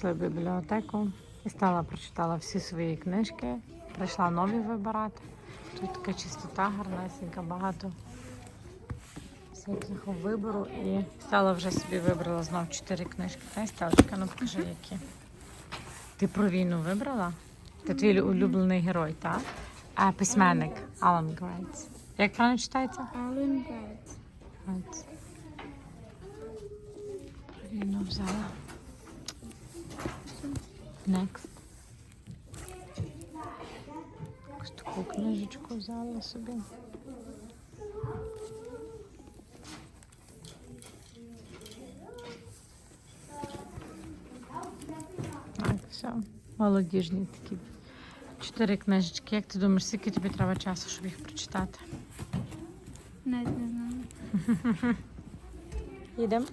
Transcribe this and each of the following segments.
Прийшли в бібліотеку і стала прочитала всі свої книжки. Прийшла нові вибирати. Тут така чистота, гарнесенька, багато всякого вибору. І стала вже собі вибрала знов чотири книжки. Та й Стелечка, ну покажи які. Ти про війну вибрала? Ти твій улюблений герой, так? А письменник Алан Грейтс. Як правильно читається? Ален Грейтс. Грейтс. Про війну взяла. Next. Ось таку книжечку взяла собі. Так, все. Молодіжні такі. Чотири книжечки. Як ти думаєш, скільки тобі треба часу, щоб їх прочитати? Навіть не знаю. Їдемо?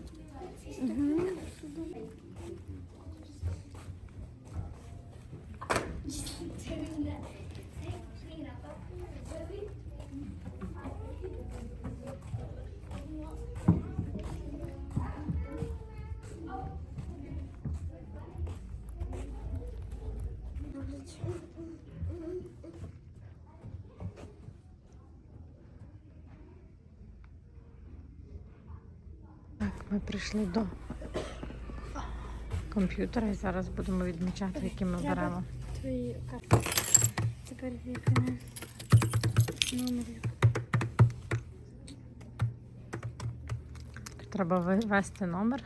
Так, прийшли до комп'ютера і зараз будемо відмічати, які ми беремо. Твої карти. Тепер вікне. Номерів. Треба ввести номер,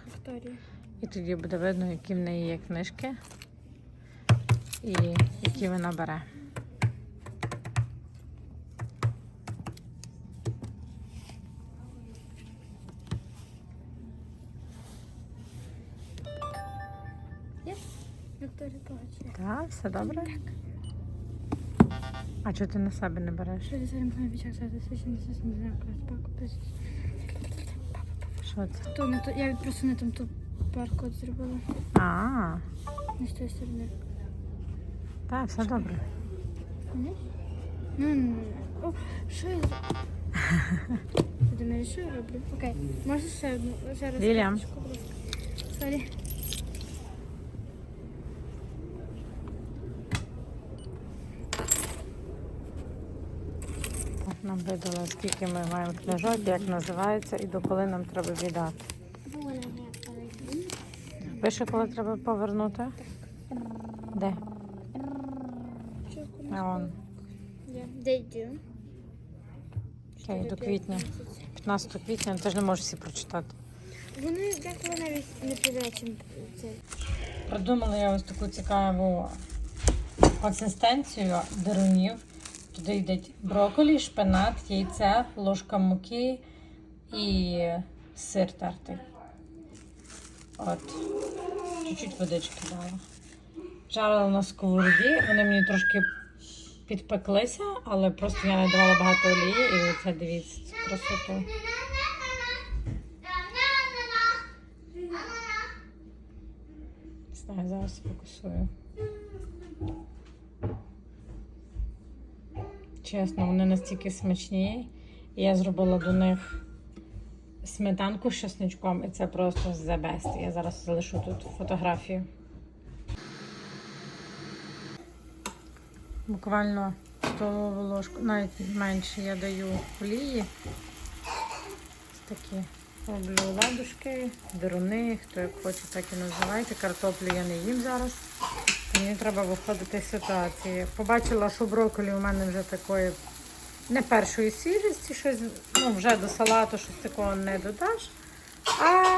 і тоді буде видно, які в неї є книжки і які вона бере. Так, все добре? А чого ти на себе не береш? Що це не пам'ятаю, як це 70 не знаю. Що це? То не то, я просто не там ту паркод зробила. А, Не з тої сторони. так, все добре. Ні? Ну, ну, ну. О, що я зроблю? Ти думаєш, що я роблю? Окей. Можна ще одну, ще раз. Ласка? Сорі. Так, Нам видали, скільки ми маємо книжок, як називається і до коли нам треба віддати. Пише, коли треба повернути? Де? А вон. They do. Окей, до квітня. 15 квітня, ти ж не можеш всі прочитати. Вони деколи навіть не це. Придумала я ось таку цікаву консистенцію дерунів. Туди йдуть брокколі, шпинат, яйце, ложка муки і сир тертий. От. Чуть-чуть водички дала. Жарила на сковороді, вони мені трошки підпеклися, але просто я не давала багато олії і оце дивіться цю красоту. Не знаю, зараз фокусую. Чесно, вони настільки смачні. Я зробила до них сметанку з чесничком, і це просто the best. Я зараз залишу тут фотографію. Буквально столову ложку, навіть менше я даю олії. Ось такі роблю ладушки, деруни, хто як хоче, так і називайте. Картоплю я не їм зараз. Мені треба виходити з ситуації. Побачила, що брокколі у мене вже такої не першої свіжості, щось ну, вже до салату щось такого не додаш. А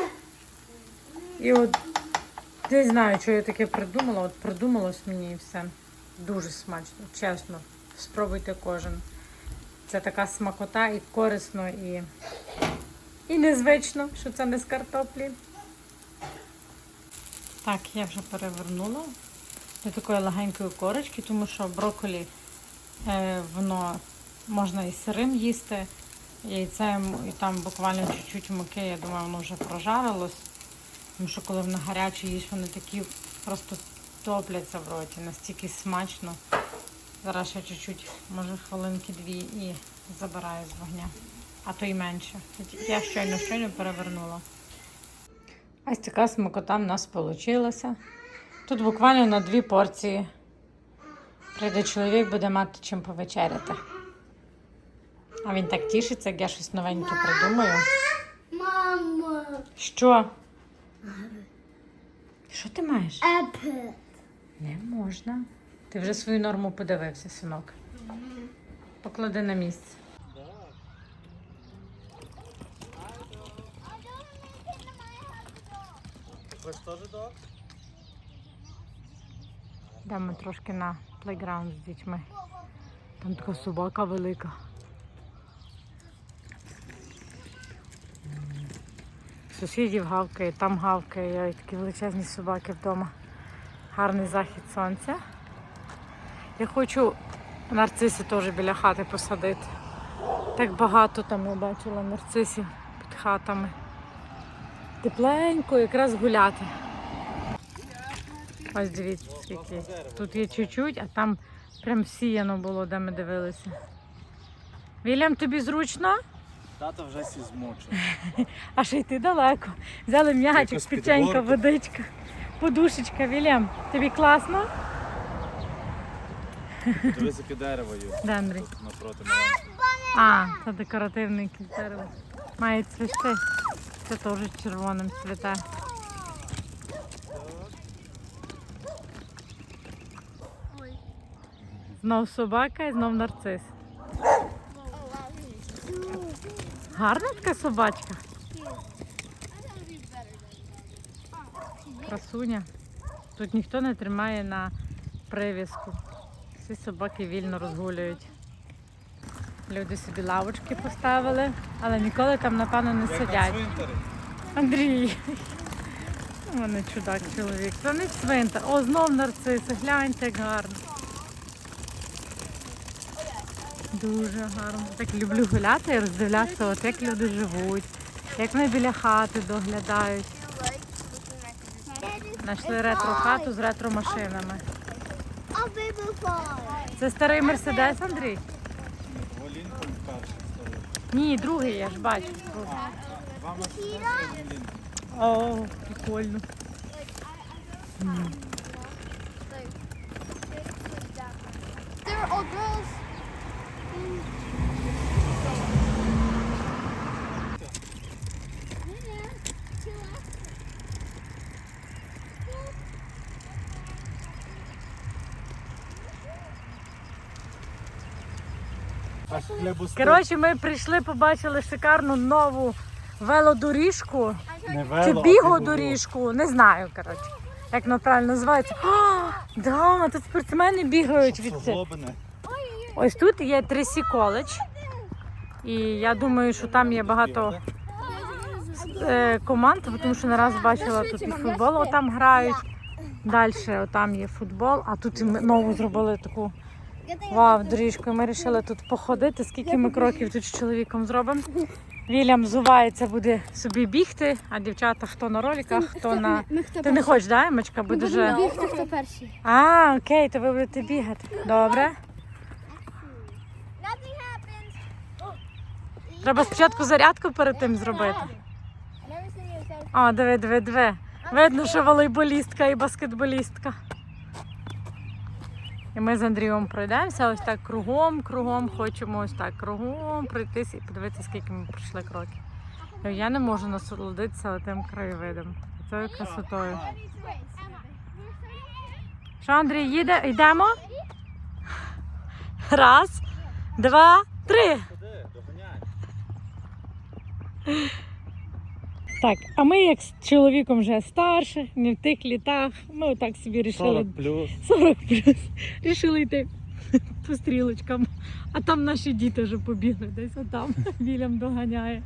і от не знаю, що я таке придумала. От придумалось мені і все. Дуже смачно, чесно. Спробуйте кожен. Це така смакота і корисно, і, і незвично, що це не з картоплі. Так, я вже перевернула до такої легенької корочки, тому що брокколі е, воно можна і сирим їсти, яйцем, і там буквально чуть-чуть муки, я думаю, воно вже прожарилось. Тому що коли воно гаряче їш, вони такі просто топляться в роті, настільки смачно. Зараз ще чуть-чуть, може хвилинки дві і забираю з вогня. А то й менше. Я щойно щойно перевернула. Ось така смакота в нас вийшла. Тут буквально на дві порції. Прийде чоловік, буде мати чим повечеряти. А він так тішиться, як я щось новеньке придумаю. Мама. Що? Що ти маєш? Не можна. Ти вже свою норму подивився, синок. Поклади на місце. Ви теж дог? Йдемо трошки на плейграунд з дітьми. Там така собака велика. Сусідів гавкає, там гавкає, і такі величезні собаки вдома. Гарний захід сонця. Я хочу нарциси теж біля хати посадити. Так багато там я бачила нарцисів під хатами. Тепленько, якраз гуляти. Ось дивіться, скільки. Тут є чуть-чуть, а там прям сіяно було, де ми дивилися. Вільям, тобі зручно? Тато вже сі змучив. А ще йти далеко. Взяли м'ячик, печенька, водичка, подушечка. Вільям, тобі класно? Дивись, яке дерево є. Де, Андрій? Тут напроти маленького. А, це декоративний дерево. Має цвісти. Це теж червоним цвіте. Знов собака і знов нарцис. Гарна така собачка. Красуня. Тут ніхто не тримає на прив'язку. Всі собаки вільно розгулюють. Люди собі лавочки поставили, але ніколи там, напевно, не сидять. Андрій. У мене чудак чоловік. Це не цвинтар. О, знов нарциси. Гляньте, як гарно. Дуже гарно. Так люблю гуляти і роздивлятися, от як люди живуть, як вони біля хати доглядають. Знайшли ретро-хату з ретро-машинами. А baby boy. Це старий Мерседес, Андрій? Ні, другий, я ж бачу. О, прикольно. They're all girls. Коротше, ми прийшли, побачили шикарну нову велодоріжку Не чи вело, а бігово. біgodоріжку. Не знаю, коротше, як воно правильно називається. А, да, тут спортсмени бігають від. Суглобини. Ось тут є Тресі коледж. І я думаю, що там є багато е, команд, тому що не раз бачила тут і футбол, отам грають. Далі отам є футбол, а тут і ми нову зробили таку вау, доріжку. І Ми вирішили тут походити. Скільки ми кроків тут з чоловіком зробимо. Вільям зувається, буде собі бігти, а дівчата хто на роликах, хто на. Ми хто Ти не хочеш, да, Емочка? Буде вже. бігти, хто перший. А, окей, то ви будете бігати. Добре. Треба спочатку зарядку перед тим зробити. А, диви, диви, диви. Видно, що волейболістка і баскетболістка. І ми з Андрієм пройдемося ось так кругом, кругом. Хочемо ось так кругом пройтись і подивитися, скільки ми пройшли кроків. Я не можу насолодитися тим краєвидом. Цією красотою. Що, Андрій, їде? Йдемо? Раз, два, три. Так, а ми як з чоловіком вже старше, не в тих літах. Ми отак собі рішили 40 плюс. 40 плюс. Рішили йти по стрілочкам. А там наші діти вже побігли десь отам. Вільям доганяє.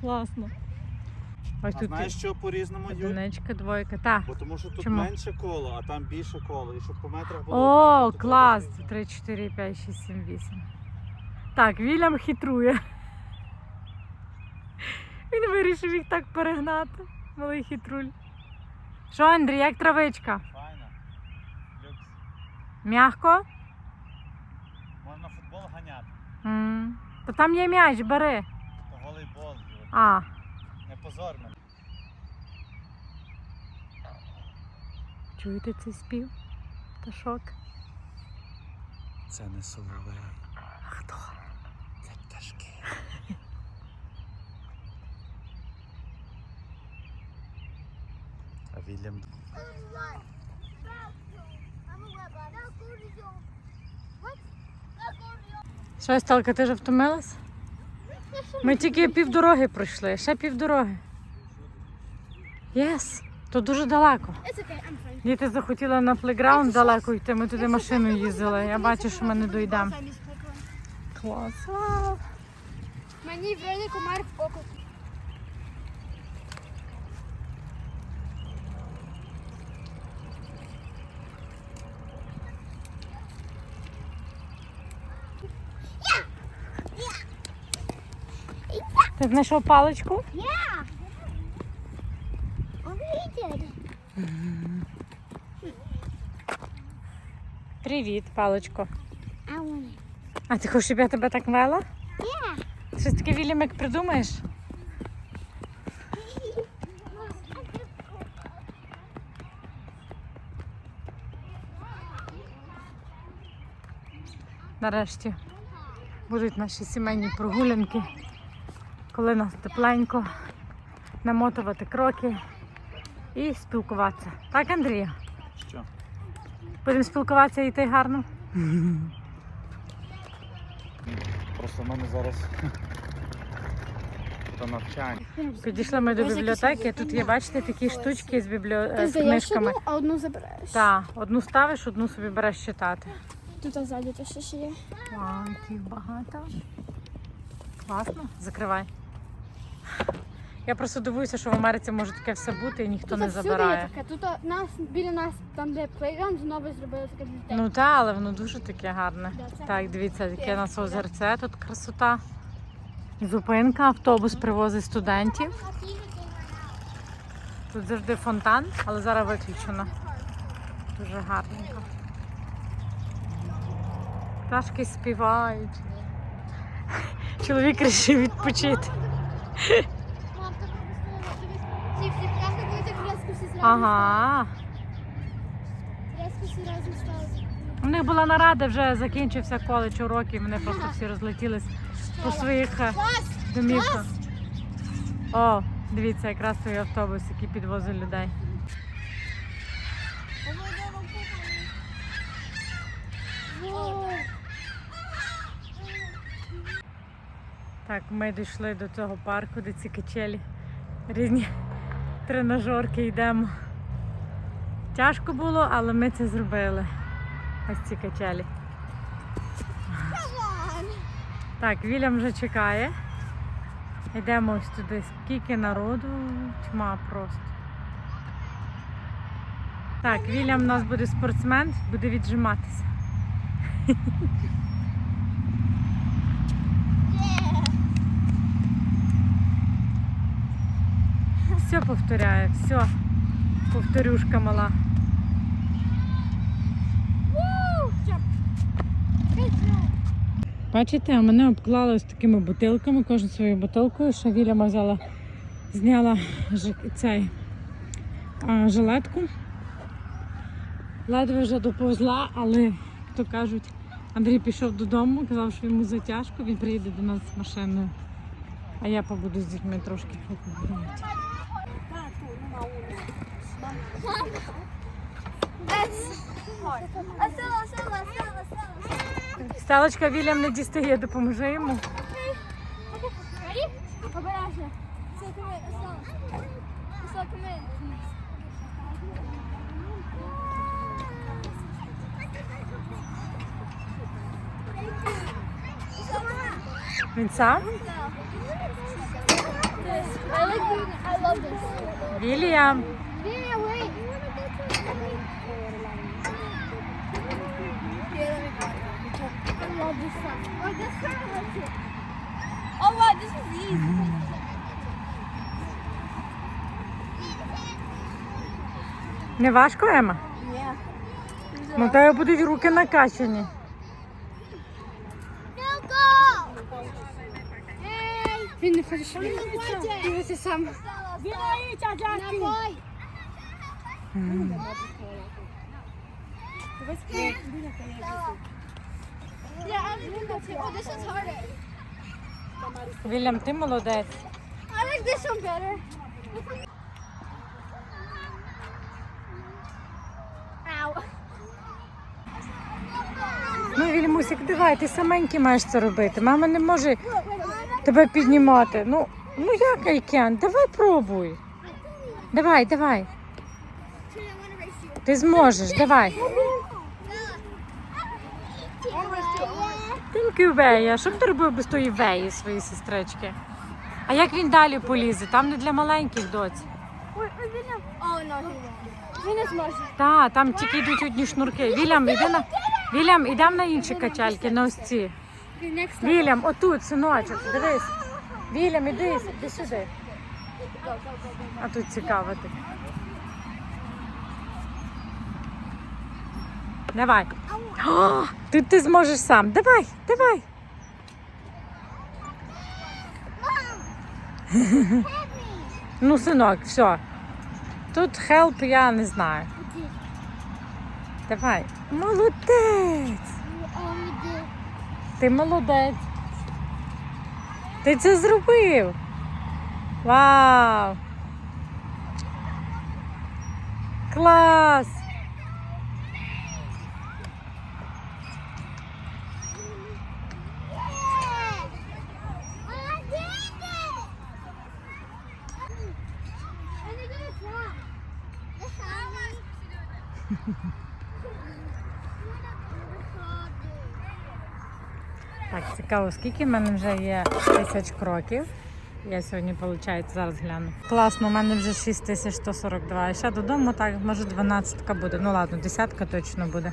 Класно. Ось А тут знаєш, що по-різному Юль? одиничка, двойка. Та. Бо тому що тут Чому? менше коло, а там більше коло. І щоб по метрах було. О, однаково, то клас! буде 3, 4, 5, 6, 7, 8. Так, Вільям хитрує. Він вирішив їх так перегнати. Малий хитруль. Що, Андрій, як травичка? Файно. Люкс. М'ягко? Можна футбол ганяти. М. То там є м'яч, бери. То волейбол. А, Не позор мене. Чуєте цей спів? Пташок? Це не соловей, А хто? це пташки. Вільям Що, Сталка, ти вже втомилась? Ми тільки півдороги пройшли, ще півдороги. Єс, то дуже далеко. Okay, Діти захотіли на плейграунд далеко йти, ми туди машиною їздили. Я бачу, що ми не дійдемо. Клас. Мені вроде комар в око. Ти знайшов паличку? Yeah. Oh, he. Привіт, паличко. I want. А ти хочеш, щоб я тебе так вела? Yeah. Щось таке Вільямик придумаєш? Нарешті будуть наші сімейні прогулянки, коли нас тепленько, намотувати кроки і спілкуватися. Так, Андрія? що? Будемо спілкуватися і йти гарно? Просто в мене зараз до навчання. Підійшли ми до бібліотеки. Тут є, бачите, такі штучки з, бібліо... з книжками. одну, а одну забираєш. Так, одну ставиш, одну собі береш читати. Тут ззаді ще ще є. Вау, їх багато. Класно, закривай. Я просто дивуюся, що в Америці може таке все бути і ніхто Тут не забирає. є таке. Тут нас, біля нас, там де плейграунд, знову зробили таке для дітей. Ну так, але воно дуже таке гарне. Да, це Так, дивіться, яке нас озерце, тут красота. Зупинка, автобус привозить студентів. Тут завжди фонтан, але зараз виключено. Дуже гарненько. Пташки співають. Чоловік вирішив відпочити. Ага. У них була нарада, вже закінчився коледж уроків, вони просто всі розлетілись по своїх е, домівках. О, дивіться, якраз той автобус, який підвозить людей. Так, ми дійшли до цього парку, де ці качелі. Різні тренажерки йдемо. Тяжко було, але ми це зробили. Ось ці качелі. Так, Вільям вже чекає. Йдемо ось туди. Скільки народу, тьма просто. Так, Вільям у нас буде спортсмен, буде віджиматися. Все повторяє, все. Повторюшка мала. Бачите, а мене обклали ось такими бутилками, кожен своєю бутилкою. Ще Віляма взяла, зняла цей а, жилетку. Ледве вже доповзла, але, як то кажуть, Андрій пішов додому, казав, що йому затяжко, він приїде до нас з машиною. А я побуду з дітьми трошки Стелочка Вільям не дістає, допоможи йому. Він сам? Вільям. This. Oh, looks it. Oh wow, this is easy. Не важко, Ема? Yeah. Ну, тебе будуть руки накачані. Він не хоче, що він дивиться сам. Він боїться, Джакі. М. Yeah, I'm doing that too. Oh, this one's harder. Вільям, ти молодець. I like this one better. Ow. Ну, Вільмусик, давай, ти саменький маєш це робити. Мама не може тебе піднімати. Ну, ну як Айкен? Давай пробуй. Давай, давай. Should I want to race you? Ти зможеш, давай. Thank you, Вея. Що б ти робив без тої веї своєї сестрички? А як він далі полізе? Там не для маленьких доць. Wait, wait, Vinny. Oh, no, he won't. Vinny's може. Там тільки йдуть одні шнурки. Вільям, іди на Вільям, ідемо на інші качальки, на ось ці. Вільям, отут, синочок, дивись. Вільям, іди, іди сюди. А тут цікаво ти. Давай. О, тут ти зможеш сам. Давай, давай. Ну, синок, все. Тут хелп я не знаю. Давай. Молодець. Ти молодець. Ти це зробив. Вау! Клас! Так, цікаво, скільки в мене вже є тисяч кроків. Я сьогодні, виходить, зараз гляну. Класно, у мене вже 6142. І ще додому, так, може 12 буде. Ну ладно, десятка точно буде.